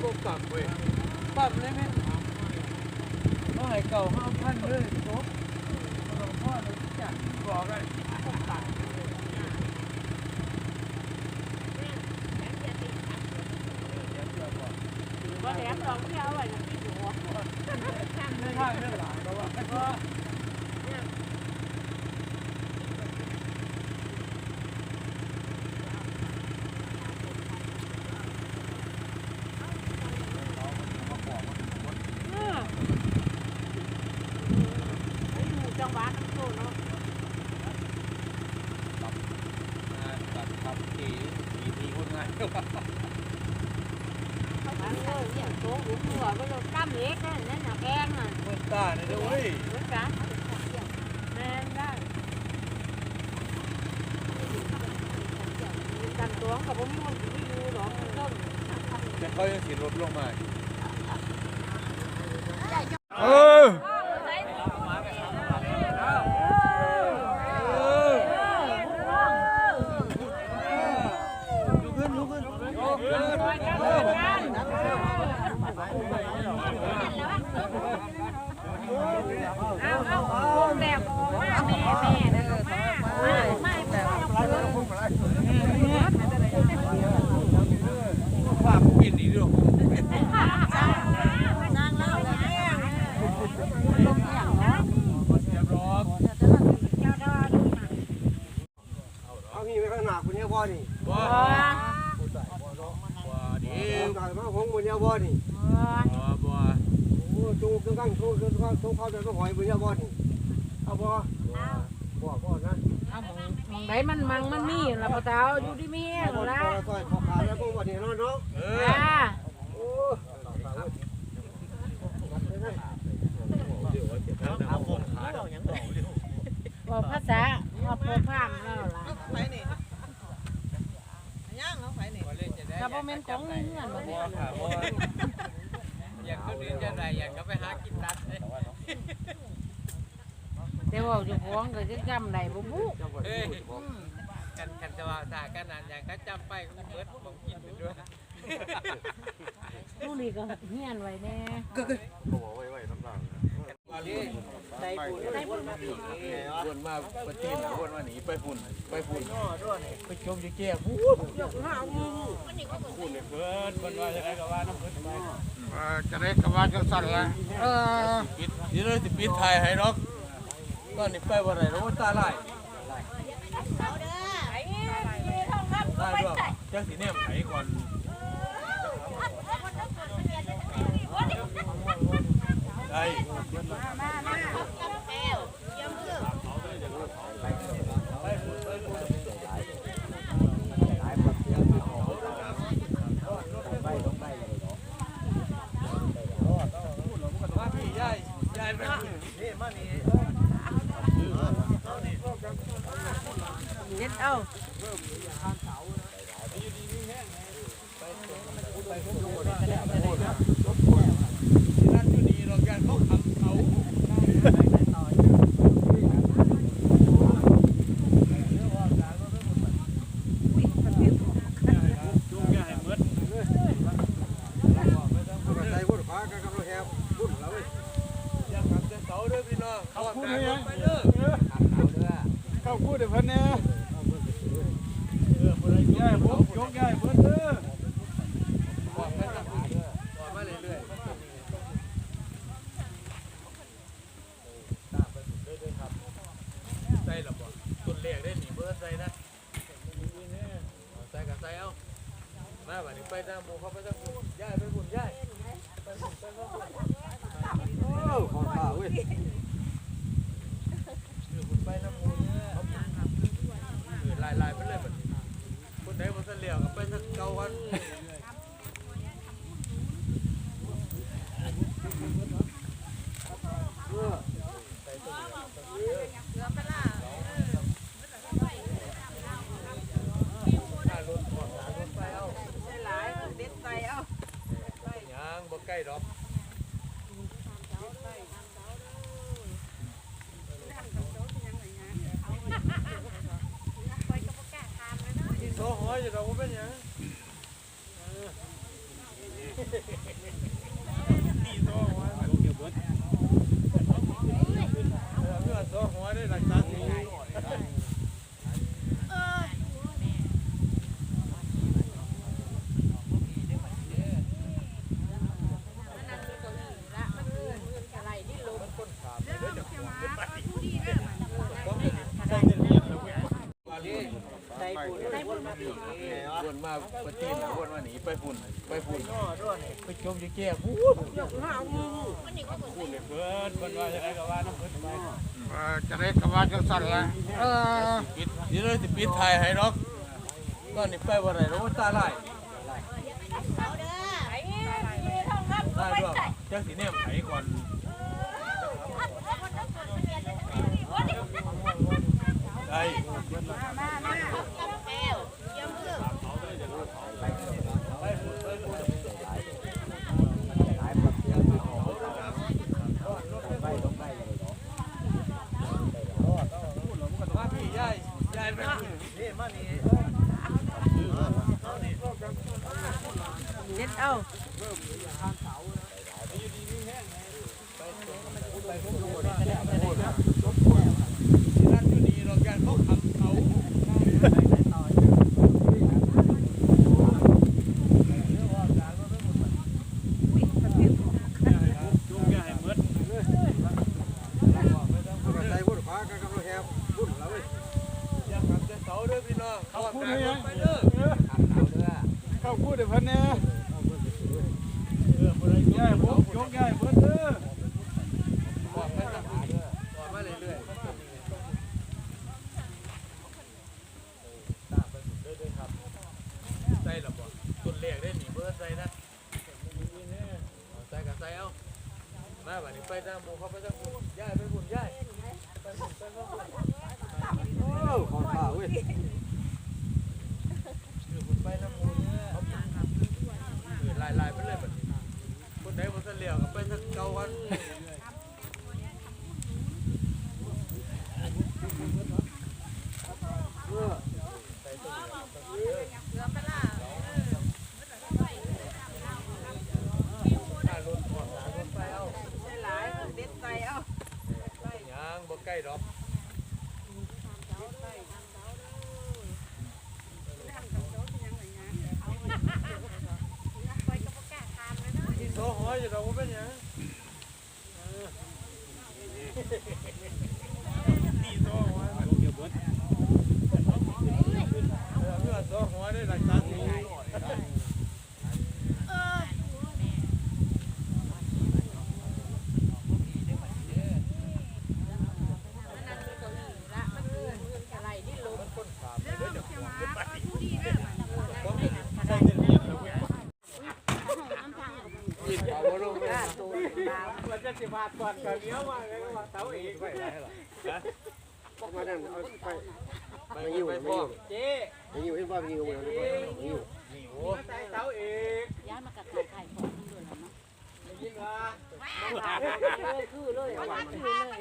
ช่บ่ปรับเว้ยปรับเลยไหมเขาให้เก่าห้าพันเลยครบหลวงพ่อเลยจัดบอกเลยว่าแหลมสองเที่ยวไว้ที่หัวไม่ท่าไม่หลานก็ว่าก็จั งหวะน้ำโซเนาะตัดทับทีทีทีคนง่ายอันนี้เนี่ยโต๊ะหัวหัวก็จะกั้มเล็กนั่นนั่นน่ะแกงน่ะคนตาเนี่ยเว้ยเหมือนกันแม่ได้กันตัวกับผมมันไม่ดูหรอกต้นแต่เขายังสิลดลงมาเออลุกขึ้นลุกขึ้นลุกขึ้น เอาเอาวงแบบมาแม่แม่เด้อมามาไม่ไม่ ฝากปิดอีกด้วย นางเล่าแล้ว เรียบร้อย เอางี้ไปข้างหน้าคุณเนี่ยบ่นี่ว้าว้าดีเอากายมาของคุณเนี่ยบ่นี่ว้าว้าโอ้จูงเครื่องกั้งจูงเครื่องกั้งจูงเข้าใจก็หอยคุณเนี่ยบ่นี่เอาบ่บ่บ่นะมองไหนมันมังมันมีละปะเท้าอยู่ที่มีเอาบ่ละต่อยขอขาแล้วพวกบ่นี่เนาะเนาะเออจ้าโอ้บอกภาษาว่าโปรพามแล้วล่ะ ไปนี่ย่างเอาไปนี่ ถ้าบ่แม่นของเงื่อนบ่เนี่ยอยากขึ้นดินจะไหนอยากก็ไปหากินนัดเลยแต่ว่าเจ้าของก็จะจำได้บ่บุเฮ้ยกันกันจะว่าถ้ากันนานอย่างก็จำไปก็เบิดของกินไปด้วยผู้นี้ก็เฮียนไว้แน่ ใส่ปุ่นใส่ปุ่นมาปีปุ่นมาปะตีนปุ่นมาหนีไปปุ่นไปปุ่นไปจมจะแก่พูดพูดเลยเพิ่นเพิ่นว่าจะได้กับว่าน้ำเพิ่นไปจะได้กระบาดจังสั่นละเออปิดนี่เลยสิปิดไทยให้ดอกตอนนี้ไปบ่ได้แล้วตาลายได้ด้วยจังสิเนี่ยไผก่อน ได้มาพี่ยายยายไปนี่มานี่ เฮ็ดเอา นั่นอยู่นี่เราการเขาทำเขาจุงใหญ่เบิด ใส่พุ่นฟ้ากันกับรถแฮบพุ่นแล้วเว้ย อยากทำแต่เสาเด้อพี่น้องเขาพูดให้ไปเด้อ เข้าพูดเดี๋ยวเพิ่นเนี่ย เออบ่ได้ยายผมยกยายเบิดเด้อบอกไปตั้งบอกมาเรื่อยๆใส่ละบ่ต้นแรกได้หนีเบิดใส่นะใส่กับใส่เอา มาบัดนี้ไปทางหมูเขาไปทางบุญย้ายไปบุญย้ายไปบุญไปบุญโอ้ของข้าเว้ยเดี๋ยวบุญไปน้ำหมูเขาเออลายลายไปเลยบัดนี้คนไหนมันเลี้ยวก็ไปสักเก่ากันถ้ารถขอสารรถไปเอา ใส่หลายเด็ดใส่เอา ยางบ่ใกล้ดอก ที่โซ่หอยจะดอกว่าเป็นหยัง วนมาปะตีนวนมาหนีไปฝุ่นไปฝุ่นไปจมอยู่แก่พูดพูดเลยเพิ่นเพิ่นว่าจะได้ก็ว่าน้ำเพิ่นไปจะได้กว่าจังสั่นละปิดเดี๋ยวเลยสิปิดไทยให้ดอกตอนนี้ไปบ่ได้แล้วตาลาไอ้ที่ท่องรับได้ด้วยจังสิเนี่ยไผก่อนได้ ว่าพี่ยายยายไปนี่มานี่ เด็ดเอา นั่นอยู่นี่เราการเขาขับเขาจุงยายเบิด ใส่พุ่นฟ้ากันกับแฮบพุ่นแล้วเว้ย อย่าขับแต่เสาเด้อพี่น้องเขาพูดให้ไปเด้อ เข้าพูดเดี๋ยวเพิ่นเนี่ย เออบ่ได้ยายผมยกยายเบิดเด้อบอกไปซะบอกมาเรื่อยๆตามไปสุดเด้อๆครับ ใส่ละบ่ต้นแรกได้หนีเบิดใส่นะเอาใส่กับใส่เอามาบัดนี้ ไปตามหมู่เขาไปตามหมู่ย่ายไปบุญย่ายไปบุญไปบุญโอ้ของข้าเว้ยอยู่บุญไปตามหมู่เขาเออลายไปเลยบัดนี้คนไหนมันเลี้ยวก็ไปทางเก่าวัน เออ ถ้ารถออกหลังรถไปเอา ใส่หลายเด็ดใส่เอา ยางบ่ใกล้ดอกที่ โซ่หัวอยู่ดอกบ่เป็นยังตีโซ่หัวมันเกี่ยวเบิดเออเพื่อโซ่หัวได้หลักฐานนี่กินเอาบ่ลงเลย มันจะสิ บาทก่อนกับเนี้ยมาเลยว่าเสาอีกไปมานั่นเอาไปไปยิวไปพ่อเจ๊ไปอยู่ที่บ้านอยู่เลยไปอยู่นี่โอ้ใส่เสาอีกย้ายมากับขายข เลยคือเลยเอาวันเลย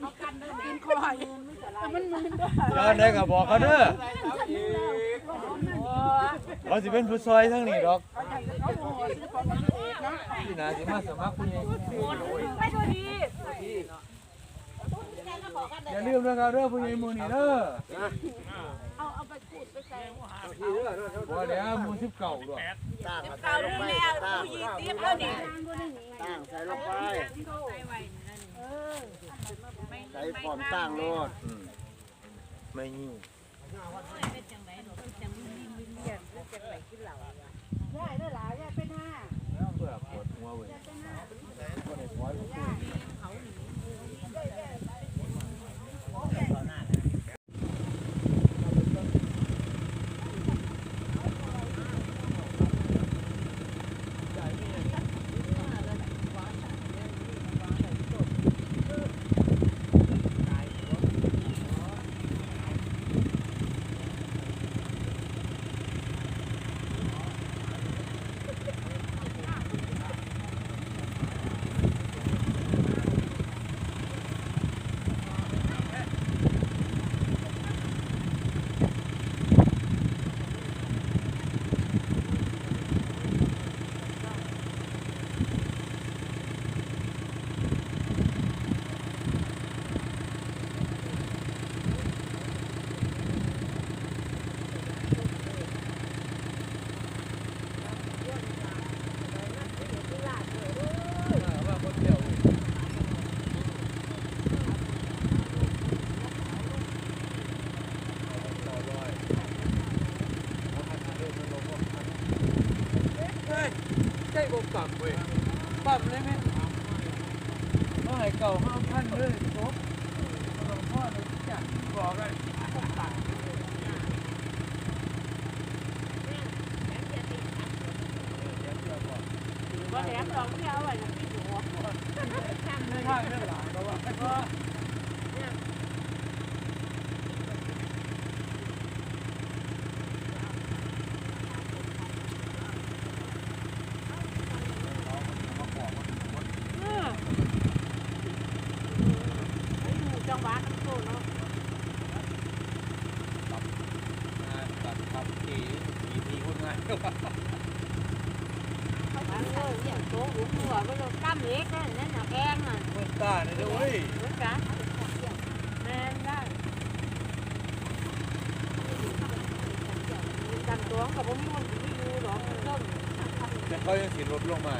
เอากันเดินกินคอยมันมันดินได้ก็บอกเขาเด้อเสาสิเป็นผู้ซอยทั้งนี้ดอกเขาโหดซื้อของมันเองนะที่นาสิมาสมัครผู้ใหญ่ไม่ดูดีอย่าลืมนะครับเด้อผู้ใหญ่มูนี่เด้อ บ่แล้วหมู่19ด้วยเก่าเรื่องแล้วผู้หญิงเตรียมแล้วนี่ตั้งใส่ลงไปใส่พร้อมตั้งโลดไม่หิว ใจบ่ปรับเว้ยปรับเลยไหมเขาให้เก่าห้าพันเลยจบหลวงพ่อเลยจ้ะบอกเลยว่าแหลมดอกที่เอาไว้นะพี่หัวไม่ใช่เรื่องหลานก็ว่าก็ เออไอ้หมูจังหวัดโตเนาะ ตัด ครับทีทีทีคนง่ายอันเลยเนี่ยโตหัวหัวก็เลยกั้มเล็กนั่นน่ะแกงน่ะเมื่อตาเนี่ยเว้ยเหมือนกันแม่นได้กันตัวกับผมมีคนที่อยู่หรอกต้นแต่เขายังสิลดลงมา